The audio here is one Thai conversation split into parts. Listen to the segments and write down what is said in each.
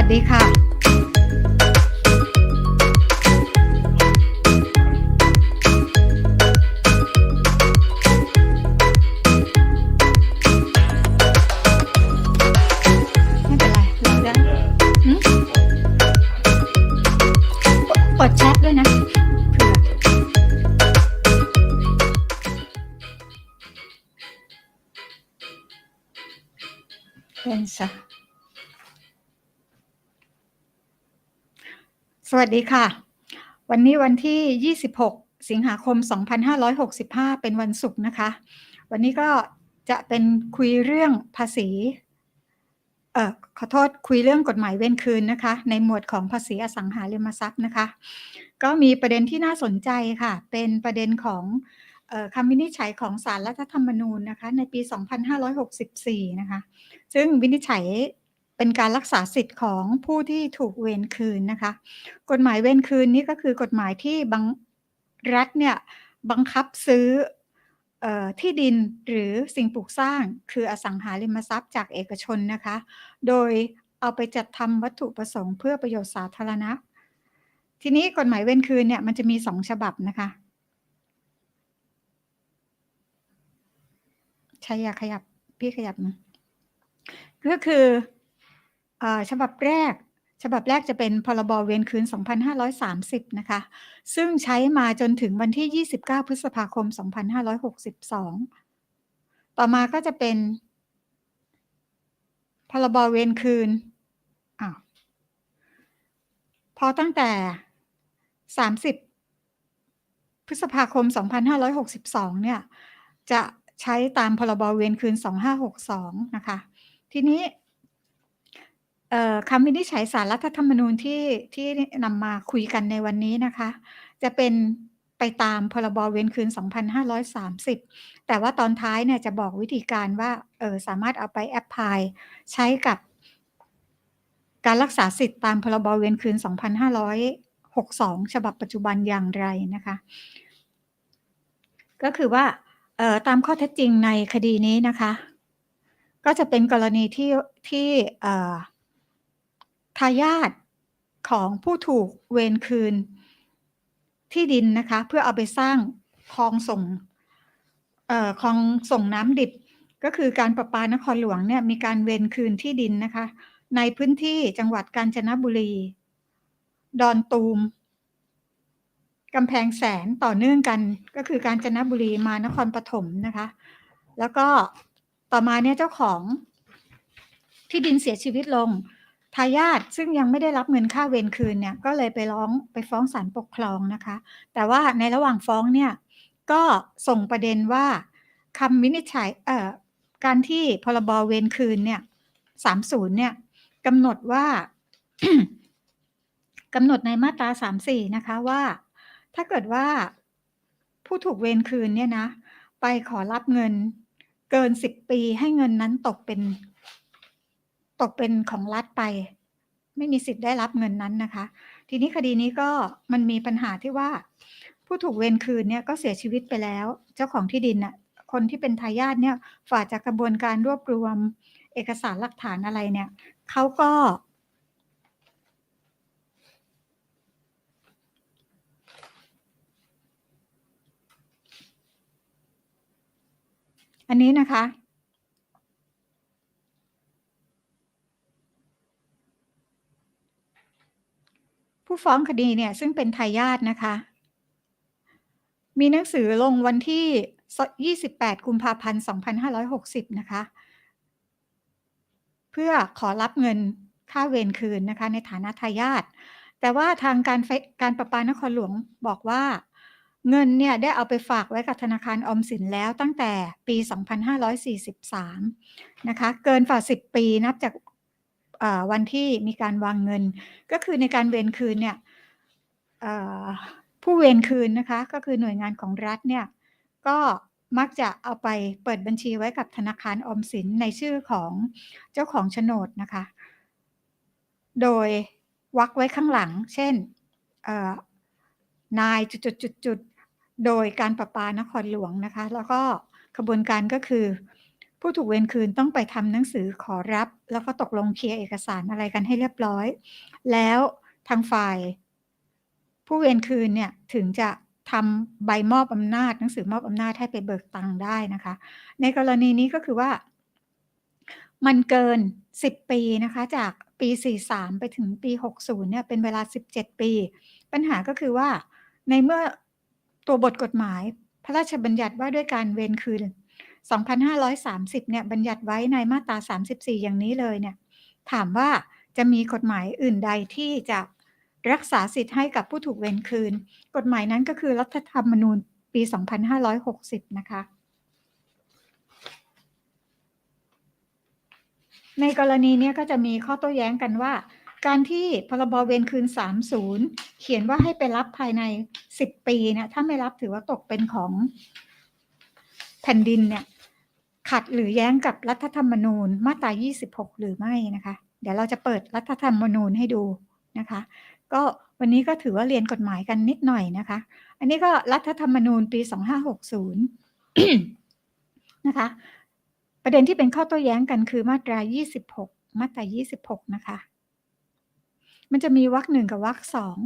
วัสดีค่ะไม่เป็นไรเราได้หืมปิดแชทด้วยนะเผื่อเป็นซะ สวัสดีค่ะ วันนี้วันที่ 26 สิงหาคม 2565 เป็นวันศุกร์นะคะ วันนี้ก็จะเป็นคุยเรื่องภาษีเอ่อขอโทษคุยเรื่องกฎหมายเว้นคืนนะคะ ในหมวดของภาษีอสังหาริมทรัพย์นะคะ ก็มีประเด็นที่น่าสนใจค่ะ เป็นประเด็นของคำวินิจฉัยของศาลรัฐธรรมนูญนะคะในปี 2564 นะคะ ซึ่งวินิจฉัย เป็นการรักษาสิทธิ์ของผู้ที่ถูกเวรคืนนะคะ กฎหมายเวรคืนนี้ก็คือกฎหมายที่บังรัฐเนี่ยบังคับซื้อออที่ดินหรือสิ่งปลูกสร้างคืออสังหาริมทรัพย์จากเอกชนนะคะ โดยเอาไปจัดทำวัตถุประสงค์เพื่อประโยชน์สาธารณะ ทีนี้กฎหมายเวรคืนเนี่ยมันจะมีสองฉบับนะคะ ใช่อยากขยับพี่ขยับนะก็คือ อ่อฉบับแรก ฉบับแรกจะเป็นพรบเวรคืน 2530 นะคะ ซึ่งใช้มาจนถึงวันที่ 29 พฤษภาคม 2562 ต่อมาก็จะเป็น พรบเวรคืนอ้าวพอตั้งแต่ 30 พฤษภาคม 2562 เนี่ย จะใช้ตามพรบเวรคืน 2562 นะคะ ทีนี้ เอ่อ คำวินิจฉัยศาลรัฐธรรมนูญที่ ที่นำมาคุยกันในวันนี้นะคะ จะเป็นไปตาม พรบ เวรคืน 2530 แต่ว่าตอนท้ายเนี่ยจะบอกวิธีการว่า เออสามารถเอาไป แอพพลาย ใช้กับ การรักษาสิทธิ์ตาม พรบ เวรคืน 2562 ฉบับปัจจุบันอย่างไรนะคะ ก็คือว่า เอ่อ ตามข้อเท็จจริงในคดีนี้นะคะ ก็จะเป็นกรณีที่ ที่ เอ่อ ทายาทของผู้ถูกเวรคืนที่ดินนะคะ เพื่อเอาไปสร้างคลองส่งเอ่อคลองส่งน้ำดิบ ก็คือการประปานครหลวงเนี่ยมีการเวรคืนที่ดินนะคะ ในพื้นที่จังหวัดกาญจนบุรี ดอนตูมกำแพงแสนต่อเนื่องกันก็คือกาญจนบุรีมานครปฐมนะคะ แล้วก็ต่อมาเนี่ยเจ้าของที่ดินเสียชีวิตลง ทายาทซึ่งยังไม่ได้รับเงินค่าเวรคืนเนี่ยก็เลยไปร้องไปฟ้องศาลปกครองนะคะ แต่ว่าในระหว่างฟ้องเนี่ยก็ส่งประเด็นว่าคำวินิจฉัยเอ่อการที่พรบเวรคืนเนี่ยสามศูนย์เนี่ยกำหนดว่ากำหนดในมาตราสามสี่นะคะว่า ถ้าเกิดว่าผู้ถูกเวรคืนเนี่ยนะ ไปขอรับเงินเกินสิบปีให้เงินนั้นตกเป็น ตกเป็นของรัฐไป ไม่มีสิทธิ์ได้รับเงินนั้นนะคะ ทีนี้คดีนี้ก็มันมีปัญหาที่ว่า ผู้ถูกเวรคืนเนี่ยก็เสียชีวิตไปแล้ว เจ้าของที่ดินน่ะคนที่เป็นทายาทเนี่ยฝ่าจากกระบวนการรวบรวม เอกสารหลักฐานอะไรเนี่ยเขาก็อันนี้นะคะ ฟ้องคดีเนี่ยซึ่งเป็นทายาทนะคะ มีหนังสือลงวันที่ 28 กุมภาพันธ์ 2560 นะคะ เพื่อขอรับเงินค่าเวรคืนนะคะ ในฐานะทายาทแต่ว่าทางการการประปานครหลวงบอกว่าเงินเนี่ยได้เอาไปฝากไว้กับธนาคารออมสินแล้วตั้งแต่ปี 2543 นะคะ เกินฝ่า 10 ปีนับจาก วันที่มีการวางเงิน ก็คือในการเวรคืนเนี่ยผู้เวรคืนนะคะ ก็คือหน่วยงานของรัฐเนี่ยก็มักจะเอาไปเปิดบัญชีไว้กับธนาคารออมสินในชื่อของเจ้าของโฉนดนะคะ โดยวรรคไว้ข้างหลัง เช่นเอ่อนายจุดๆๆๆโดยการประปานครหลวงนะคะ แล้วก็กระบวนการก็คือ ผู้ถูกเวรคืนต้องไปทำหนังสือขอรับ แล้วก็ตกลงเคลียร์เอกสารอะไรกันให้เรียบร้อย แล้วทางฝ่าย ผู้เวรคืนเนี่ยถึงจะทำใบมอบอำนาจ หนังสือมอบอำนาจให้ไปเบิกตังค์ได้นะคะ ในกรณีนี้ก็คือว่า มันเกิน 10 ปีนะคะ จากปี 43 ไปถึงปี 60เนี่ยเป็นเวลา 17 ปี ปัญหาก็คือว่าในเมื่อตัวบทกฎหมาย พระราชบัญญัติว่าด้วยการเวรคืน 2530 เนี่ยบัญญัติไว้ในมาตรา 34 อย่างนี้เลยเนี่ยถามว่าจะมีกฎหมายอื่นใดที่จะรักษาสิทธิ์ให้กับผู้ถูกเวรคืน กฎหมายนั้นก็คือรัฐธรรมนูญปี 2560 นะคะ ในกรณีนี้ก็จะมีข้อโต้แย้งกันว่า การที่พรบเวรคืน 30 เขียนว่าให้ไปรับภายใน 10 ปีเนี่ยถ้าไม่รับถือว่าตกเป็นของแผ่นดินเนี่ย ขัดหรือแย้งกับรัฐธรรมนูญมาตรา 26 หรือไม่นะคะ เดี๋ยวเราจะเปิดรัฐธรรมนูญให้ดูนะคะ ก็วันนี้ก็ถือว่าเรียนกฎหมายกันนิดหน่อยนะคะ อันนี้ก็รัฐธรรมนูญปี 2560 นะคะ ประเด็นที่เป็นข้อโต้แย้งกันคือมาตรา 26 มาตรา 26 นะคะ มันจะมีวรรคหนึ่งกับวรรคสอง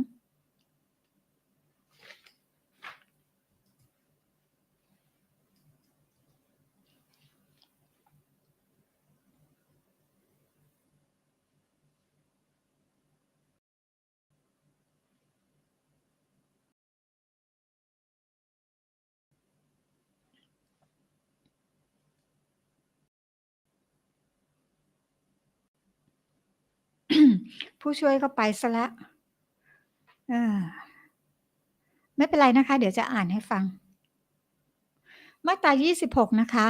ผู้ช่วยก็ไปซะแล้วไม่เป็นไรนะคะ เดี๋ยวจะอ่านให้ฟัง มาตรา 26 นะคะ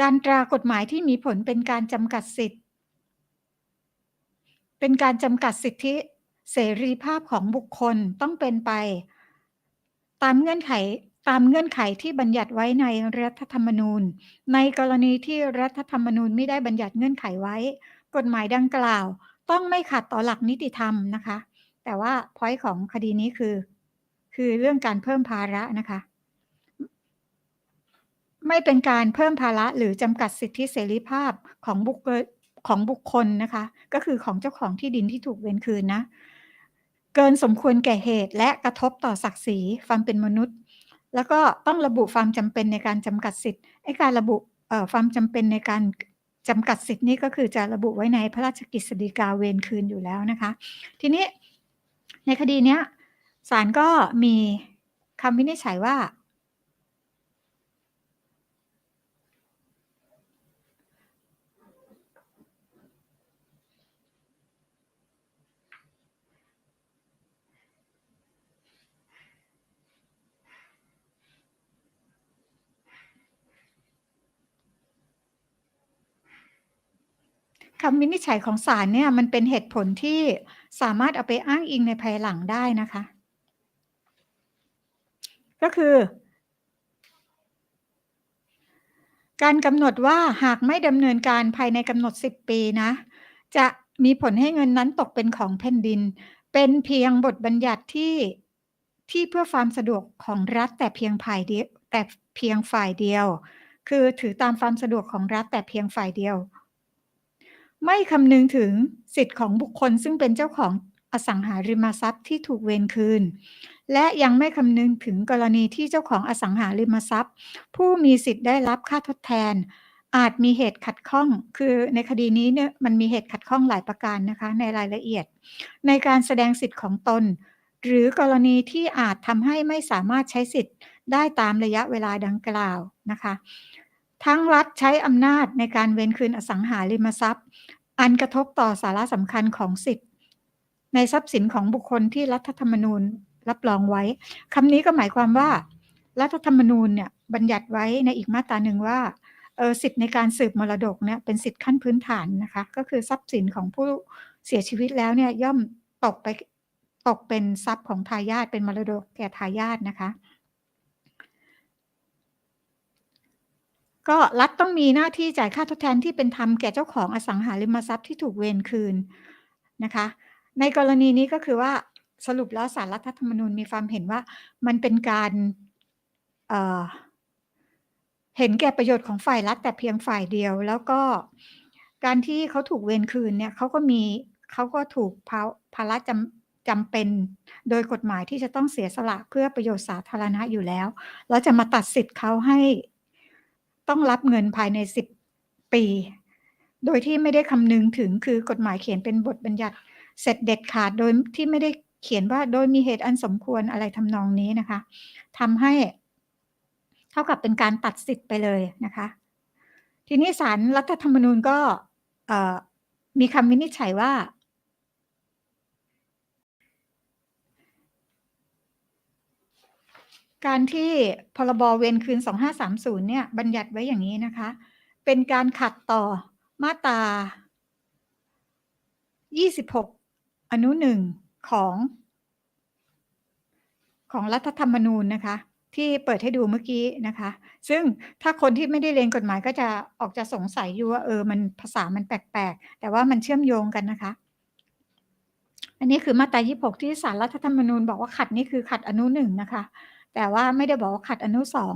การตรากฎหมายที่มีผลเป็นการจำกัดสิทธิ์ เป็นการจำกัดสิทธิเสรีภาพของบุคคลต้องเป็นไป ตามเงื่อนไขตามเงื่อนไขที่บัญญัติไว้ในรัฐธรรมนูญ ในกรณีที่รัฐธรรมนูญไม่ได้บัญญัติเงื่อนไขไว้ กฎหมายดังกล่าว ต้องไม่ขัดต่อหลักนิติธรรมนะคะ แต่ว่าพอยต์ของคดีนี้คือ คือเรื่องการเพิ่มภาระนะคะ ไม่เป็นการเพิ่มภาระหรือจำกัดสิทธิเสรีภาพของบุคของบุคคลนะคะ ก็คือของเจ้าของที่ดินที่ถูกเวรคืนนะ เกินสมควรแก่เหตุและกระทบต่อศักดิ์ศรีความเป็นมนุษย์ แล้วก็ต้องระบุความจำเป็นในการจำกัดสิทธิ์ไอ้การระบุความจำเป็นในการ จำกัดสิทธิ์นี้ก็คือจะระบุไว้ในพระราชกฤษฎีกาเวรคืนอยู่แล้วนะคะ ทีนี้ในคดีเนี้ยศาลก็มีคำวินิจฉัยว่า คำวินิจฉัยของศาลเนี่ยมันเป็นเหตุผลที่สามารถเอาไปอ้างอิงในภายหลังได้นะคะ ก็คือ การกำหนดว่าหากไม่ดำเนินการภายในกำหนด 10 ปีนะ จะมีผลให้เงินนั้นตกเป็นของแผ่นดิน เป็นเพียงบทบัญญัติที่ที่เพื่อความสะดวกของรัฐแต่เพียงฝ่ายเดียวแต่เพียงฝ่ายเดียว คือถือตามความสะดวกของรัฐแต่เพียงฝ่ายเดียว ไม่คำนึงถึงสิทธิ์ของบุคคลซึ่งเป็นเจ้าของอสังหาริมทรัพย์ที่ถูกเวรคืน และยังไม่คำนึงถึงกรณีที่เจ้าของอสังหาริมทรัพย์ ผู้มีสิทธิ์ได้รับค่าทดแทน อาจมีเหตุขัดข้อง คือในคดีนี้เนี่ยมันมีเหตุขัดข้องหลายประการนะคะในรายละเอียด ในการแสดงสิทธิ์ของตน หรือกรณีที่อาจทำให้ไม่สามารถใช้สิทธิ์ได้ตามระยะเวลาดังกล่าวนะคะ ทั้งรัฐใช้อำนาจในการเว้นคืนอสังหาริมทรัพย์ อันกระทบต่อสาระสำคัญของสิทธิ์ ในทรัพย์สินของบุคคลที่รัฐธรรมนูญรับรองไว้คำนี้ก็หมายความว่า รัฐธรรมนูญเนี่ยบัญญัติไว้ในอีกมาตราหนึ่งว่าเออสิทธิ์ในการสืบมรดกเนี่ยเป็นสิทธิ์ขั้นพื้นฐานนะคะ ก็คือทรัพย์สินของผู้เสียชีวิตแล้วเนี่ยย่อมตกไปตกเป็นทรัพย์ของทายาทเป็นมรดกแก่ทายาทนะคะ ก็รัฐต้องมีหน้าที่จ่ายค่าทดแทนที่เป็นธรรมแก่เจ้าของอสังหาริมทรัพย์ที่ถูกเวรคืนนะคะ ในกรณีนี้ก็คือว่าสรุปแล้วสารรัฐธรรมนูญมีความเห็นว่ามันเป็นการเห็นแก่ประโยชน์ของฝ่ายรัฐแต่เพียงฝ่ายเดียว แล้วก็การที่เขาถูกเวรคืนเนี่ยเขาก็มีเขาก็ถูกภาภาระจำจำเป็นโดยกฎหมายที่จะต้องเสียสละเพื่อประโยชน์สาธารณะอยู่แล้ว แล้วจะมาตัดสิทธิ์เขาให้ ต้องรับเงินภายในสิบปี โดยที่ไม่ได้คำนึงถึงคือกฎหมายเขียนเป็นบทบัญญัติ เสร็จเด็ดขาดโดยที่ไม่ได้เขียนว่าโดยมีเหตุอันสมควรอะไรทำนองนี้นะคะทำให้เท่ากับเป็นการตัดสิทธิ์ไปเลยนะคะ ทีนี้ศาลรรัฐธรรมนูญก็มีคำวินิจฉัยว่า การที่พรบเวรคืน 2530 เนี่ย บัญญัติไว้อย่างนี้นะคะ เป็นการขัดต่อมาตรา 26 อนุหนึ่งของ ของรัฐธรรมนูญนะคะ ที่เปิดให้ดูเมื่อกี้นะคะ ซึ่งถ้าคนที่ไม่ได้เรียนกฎหมายก็จะออกจะสงสัยอยู่ว่าเออมันภาษามันแปลกๆ แต่ว่ามันเชื่อมโยงกันนะคะอันนี้คือมาตรา 26 ที่สารรัฐธรรมนูญบอกว่าขัดนี่คือขัดอนุหนึ่งนะคะ แต่ว่าไม่ได้บอกว่าขัดอนุสอง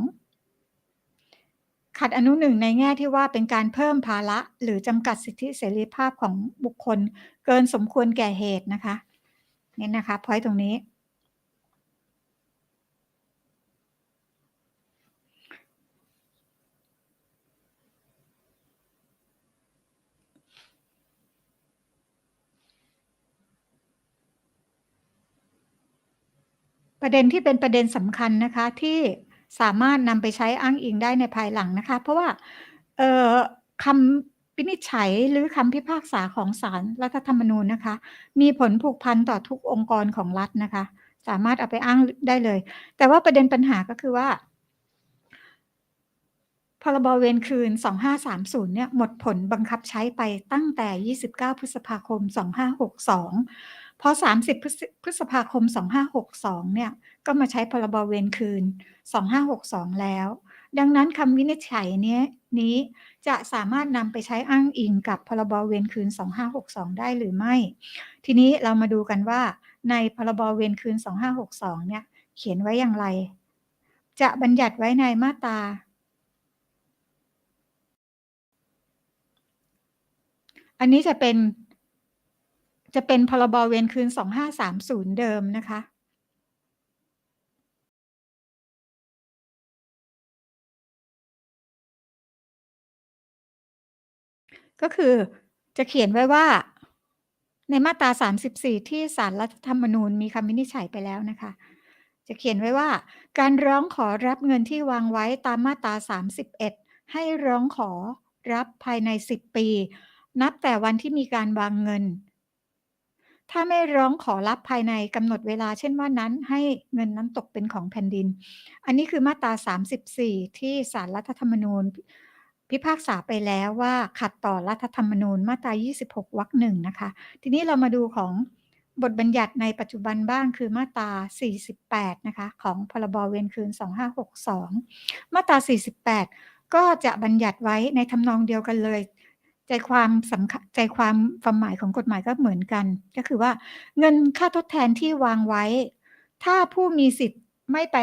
ขัดอนุหนึ่งในแง่ที่ว่าเป็นการเพิ่มภาระหรือจำกัดสิทธิเสรีภาพของบุคคลเกินสมควรแก่เหตุนะคะนี่นะคะพอยตรงนี้ ประเด็นที่เป็นประเด็นสำคัญนะคะที่สามารถนำไปใช้อ้างอิงได้ในภายหลังนะคะ เพราะว่าคำวินิจฉัยหรือคำพิพากษาของศาลรรัฐธรรมนูญนะคะ มีผลผูกพันต่อทุกองค์กรของรัฐนะคะ สามารถเอาไปอ้างได้เลย แต่ว่าประเด็นปัญหาก็คือว่าพรบเวรคืน 2530 เนี่ยหมดผลบังคับใช้ไปตั้งแต่ 29 พฤษภาคม 2562 พอ 30 พฤษภาคม 2562 เนี่ย ก็มาใช้พรบเวรคืน 2562 แล้ว ดังนั้นคำวินิจฉัยนี้นี้จะสามารถนำไปใช้อ้างอิงกับพรบเวรคืน 2562 ได้หรือไม่ ทีนี้เรามาดูกันว่า ในพรบเวรคืน 2562 เนี่ย เขียนไว้อย่างไร จะบัญญัติไว้ในมาตราอันนี้จะเป็น จะเป็นพรบเวรคืน 2530 เดิมนะคะก็คือจะเขียนไว้ว่า ในมาตรา 34 ที่ศารรัฐธรรมนูญมีคำวินิจฉัยไปแล้วนะคะ จะเขียนไว้ว่า การร้องขอรับเงินที่วางไว้ตามมาตรา 31 ให้ร้องขอรับภายใน 10 ปี นับแต่วันที่มีการวางเงิน ถ้าไม่ร้องขอรับภายในกำหนดเวลาเช่นว่านั้นให้เงินนั้นตกเป็นของแผ่นดิน อันนี้คือมาตรา 34 ที่ศารรัฐธรรมนูญ พิพากษาไปแล้วว่าขัดต่อรัฐธรรมนูญมาตรา 26 วรรคหนึ่งนะคะ ทีนี้เรามาดูของบทบัญญัติในปัจจุบันบ้างคือมาตรา 48 นะคะ ของพรบเวรคืน 2562 มาตรา 48 ก็จะบัญญัติไว้ในทำนองเดียวกันเลย ใจความสำคัญใจความความหมายของกฎหมายก็เหมือนกัน ก็คือว่าเงินค่าทดแทนที่วางไว้ ถ้าผู้มีสิทธิ์ไม่ไป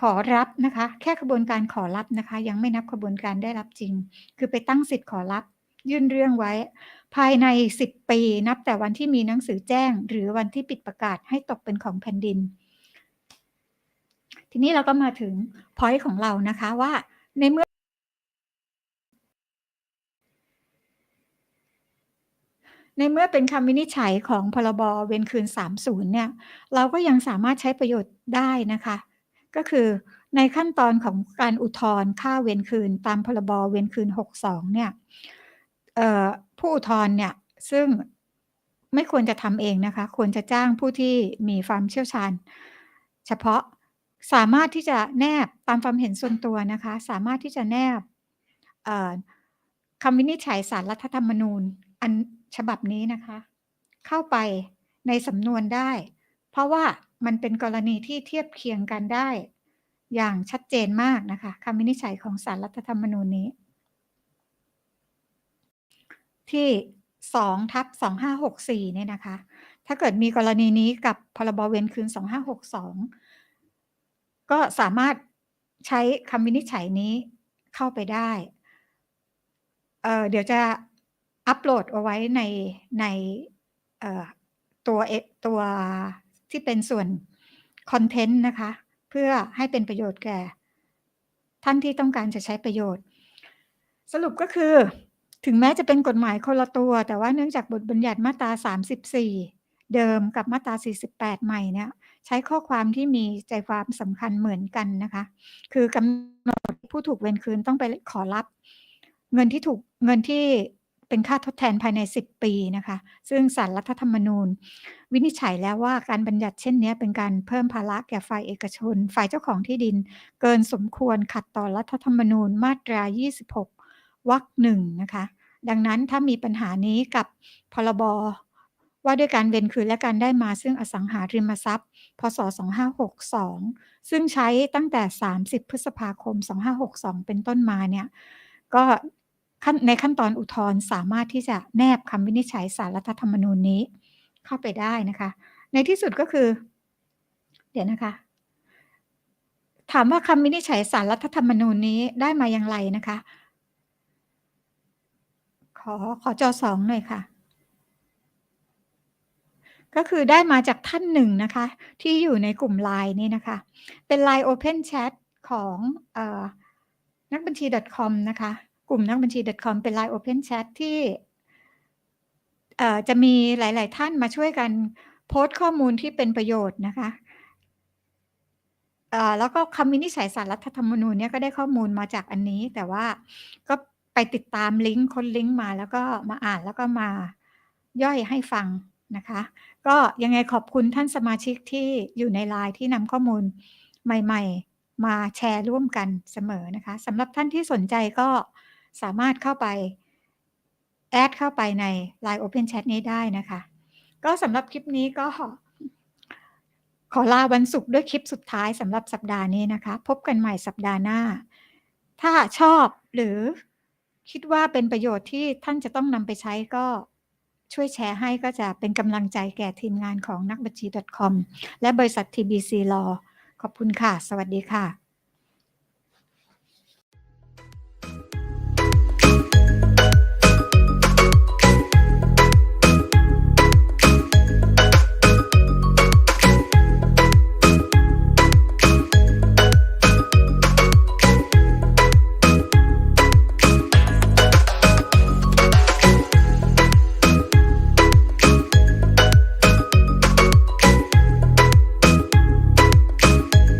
ขอรับนะคะ แค่กระบวนการขอรับนะคะ ยังไม่นับกระบวนการได้รับจริง คือไปตั้งสิทธิ์ขอรับ ยื่นเรื่องไว้ ภายใน 10 ปีนับแต่วันที่มีหนังสือแจ้ง หรือวันที่ปิดประกาศให้ตกเป็นของแผ่นดิน ทีนี้เราก็มาถึงพอยต์ของเรานะคะว่าในเมื่อ ในเมื่อเป็นคำวินิจฉัยของพรบเวรคืน 30 เนี่ย เราก็ยังสามารถใช้ประโยชน์ได้นะคะ ก็คือในขั้นตอนของการอุทธรณ์ค่าเวรคืนตามพรบเวรคืน 62 เนี่ยผู้อุทธรณ์เนี่ย ซึ่งไม่ควรจะทำเองนะคะ ควรจะจ้างผู้ที่มีความเชี่ยวชาญ เฉพาะสามารถที่จะแนบตามความเห็นส่วนตัวนะคะ สามารถที่จะแนบคำวินิจฉัยสารรัฐธรรมนูญอัน ฉบับนี้นะคะ เข้าไปในสำนวนได้ เพราะว่ามันเป็นกรณีที่เทียบเคียงกันได้ อย่างชัดเจนมากนะคะคำวินิจฉัยของสารรัฐธรรมนูญนี้ ที่2ทับ2564เนี่ยนะคะ ถ้าเกิดมีกรณีนี้กับพรบเวรคืน 2562 ก็สามารถใช้คำวินิจฉัยนี้เข้าไปได้เเดี๋ยวจะ อัปโหลดเอาไว้ในในตัวเอตัวที่เป็นส่วนคอนเทนต์นะคะ เพื่อให้เป็นประโยชน์แก่ ท่านที่ต้องการจะใช้ประโยชน์ สรุปก็คือ ถึงแม้จะเป็นกฎหมายคนละตัว แต่ว่าเนื่องจากบทบัญญัติมาตรา 34 เดิมกับมาตรา 48 ใหม่เนี่ยใช้ข้อความที่มีใจความสำคัญเหมือนกันนะคะ คือกำหนดผู้ถูกเวรคืนต้องไปขอรับ เงินที่ถูกเงินที่ เป็นค่าทดแทนภายใน 10 ปีนะคะ ซึ่งศาลรัฐธรรมนูญ วินิจฉัยแล้วว่าการบัญญัติเช่นนี้เป็นการเพิ่มภาระแก่ฝ่ายเอกชน ฝ่ายเจ้าของที่ดิน เกินสมควรขัดต่อรัฐธรรมนูญมาตรา 26 วรรค1นะคะ ดังนั้นถ้ามีปัญหานี้กับพรบว่าด้วยการเวรคืนและการได้มาซึ่งอสังหาริมทรัพย์ พ.ศ.2562 ซึ่งใช้ตั้งแต่ 30 พฤษภาคม 2562 เป็นต้นมาเนี่ย ก็ ขั้นในขั้นตอนอุทธรณ์สามารถที่จะแนบคำวินิจฉัยศาลรัฐธรรมนูญนี้เข้าไปได้นะคะ ในที่สุดก็คือ เดี๋ยวนะคะ ถามว่าคำวินิจฉัยศาลรัฐธรรมนูญนี้ได้มาอย่างไรนะคะ ขอขอจอ2หน่อยค่ะ ก็คือได้มาจากท่านหนึ่งนะคะ ที่อยู่ในกลุ่ม LINE นี่นะคะ เป็น LINE Open Chat ของออนักบัญชี .com นะคะ กลุ่มนักบัญชี .com เป็น LINE Open Chat ที่จะมีหลาย ๆ ท่านมาช่วยกันโพสต์ข้อมูลที่เป็นประโยชน์นะคะแล้วก็คำวินิจฉัยศาลรัฐธรรมนูญเนี่ยก็ได้ข้อมูลมาจากอันนี้ แต่ว่าก็ไปติดตามลิงก์ค้นลิงก์มาแล้วก็มาอ่านแล้วก็มาย่อยให้ฟังนะคะ ก็ยังไงขอบคุณท่านสมาชิกที่อยู่ใน LINE ที่นำข้อมูลใหม่ ๆ มาแชร์ร่วมกันเสมอนะคะสำหรับท่านที่สนใจก็ สามารถเข้าไปแอดเข้าไปใน LINE Open Chat นี้ได้นะคะ ก็สำหรับคลิปนี้ก็ ขอลาวันศุกร์ด้วยคลิปสุดท้ายสำหรับสัปดาห์นี้นะคะ พบกันใหม่สัปดาห์หน้า ถ้าชอบหรือคิดว่าเป็นประโยชน์ที่ท่านจะต้องนำไปใช้ก็ช่วยแชร์ให้ก็จะเป็นกำลังใจแก่ทีมงานของนักบัญชี .com และบริษัท TBC Law ขอบคุณค่ะ สวัสดีค่ะ